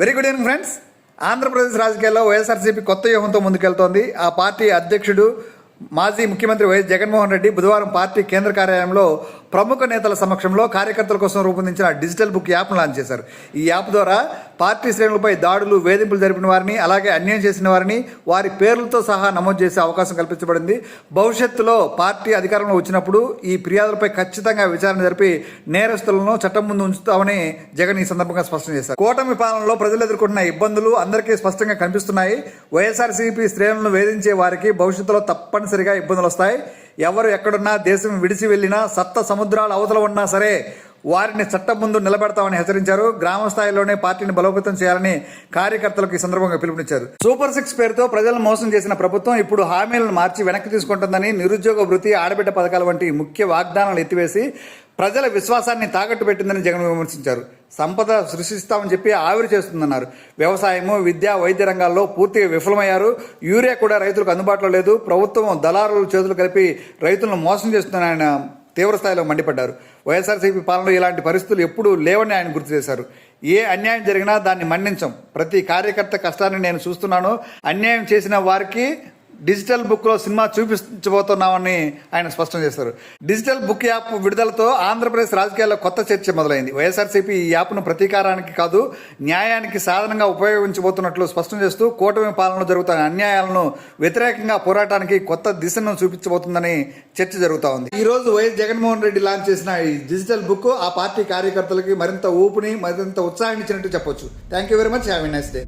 Very good evening friends Andhra Pradesh రాజకీయాల్లో వైఎస్ఆర్సీపీ కొత్త వ్యూహంతో ముందుకెళ్తోంది. ఆ పార్టీ అధ్యక్షుడు మాజీ ముఖ్యమంత్రి వైఎస్ జగన్మోహన్ రెడ్డి బుధవారం పార్టీ కేంద్ర కార్యాలయంలో ప్రముఖ నేతల సమక్షంలో కార్యకర్తల కోసం రూపొందించిన డిజిటల్ బుక్ యాప్ను లాంచ్ చేశారు. ఈ యాప్ ద్వారా పార్టీ శ్రేణులపై దాడులు వేధింపులు జరిపిన వారిని అలాగే అన్యాయం చేసిన వారిని వారి పేర్లతో సహా నమోదు చేసే అవకాశం కల్పించబడింది. భవిష్యత్తులో పార్టీ అధికారంలో వచ్చినప్పుడు ఈ ఫిర్యాదులపై ఖచ్చితంగా విచారణ జరిపి నేరస్తులను చట్టం ముందు ఉంచుతామని జగన్ ఈ సందర్భంగా స్పష్టం చేశారు. కూటమి పాలనలో ప్రజలు ఎదుర్కొంటున్న ఇబ్బందులు అందరికీ స్పష్టంగా కనిపిస్తున్నాయి. వైఎస్ఆర్సీపీ శ్రేణులను వేధించే వారికి భవిష్యత్తులో తప్పనిసరిగా ఇబ్బందులు వస్తాయి. ఎవరు ఎక్కడున్నా దేశం విడిచి వెళ్ళినా సప్త సముద్రాల అవతల ఉన్నా సరే వారిని చట్టం ముందు నిలబెడతామని హెచ్చరించారు. గ్రామ స్థాయిలోనే పార్టీని బలోపేతం చేయాలని కార్యకర్తలకు ఈ సందర్భంగా పిలుపునిచ్చారు. సూపర్ సిక్స్ పేరుతో ప్రజలను మోసం చేసిన ప్రభుత్వం ఇప్పుడు హామీలను మార్చి వెనక్కి తీసుకుంటుందని నిరుద్యోగ వృత్తి ఆడబిడ్డ పథకాల వంటి ముఖ్య వాగ్దానాలు ఎత్తివేసి ప్రజల విశ్వాసాన్ని తాకట్టు పెట్టిందని జగన్ విమర్శించారు. సంపద సృష్టిస్తామని చెప్పి ఆవిరి చేస్తుందన్నారు. వ్యవసాయము విద్య వైద్య రంగాల్లో పూర్తిగా విఫలమయ్యారు. యూరియా కూడా రైతులకు అందుబాటులో లేదు. ప్రభుత్వం దళారుల చేతులు కలిపి రైతులను మోసం చేస్తుందని ఆయన తీవ్రస్థాయిలో మండిపడ్డారు. వైఎస్ఆర్సీపీ పాలనలో ఇలాంటి పరిస్థితులు ఎప్పుడూ లేవని ఆయన గుర్తు చేశారు. ఏ అన్యాయం జరిగినా దాన్ని మన్నించం. ప్రతి కార్యకర్త కష్టాన్ని నేను చూస్తున్నాను. అన్యాయం చేసిన వారికి డిజిటల్ బుక్లో సినిమా చూపించబోతున్నామని ఆయన స్పష్టం చేశారు. డిజిటల్ బుక్ యాప్ విడుదలతో ఆంధ్రప్రదేశ్ రాజకీయాల్లో కొత్త చర్చ మొదలైంది. వైఎస్ఆర్సీపీ ఈ యాప్ను ప్రతీకారానికి కాదు న్యాయానికి సాధనంగా ఉపయోగించబోతున్నట్లు స్పష్టం చేస్తూ కూటమి పాలనలో జరుగుతున్న అన్యాయాలను వ్యతిరేకంగా పోరాటానికి కొత్త దిశను చూపించబోతుందని చర్చ జరుగుతూ ఉంది. ఈ రోజు వైఎస్ జగన్మోహన్ రెడ్డి లాంచ్ చేసిన ఈ డిజిటల్ బుక్ ఆ పార్టీ కార్యకర్తలకి మరింత ఊపుని మరింత ఉత్సాహాన్ని ఇచ్చినట్టు చెప్పొచ్చు. Thank you very much have a nice day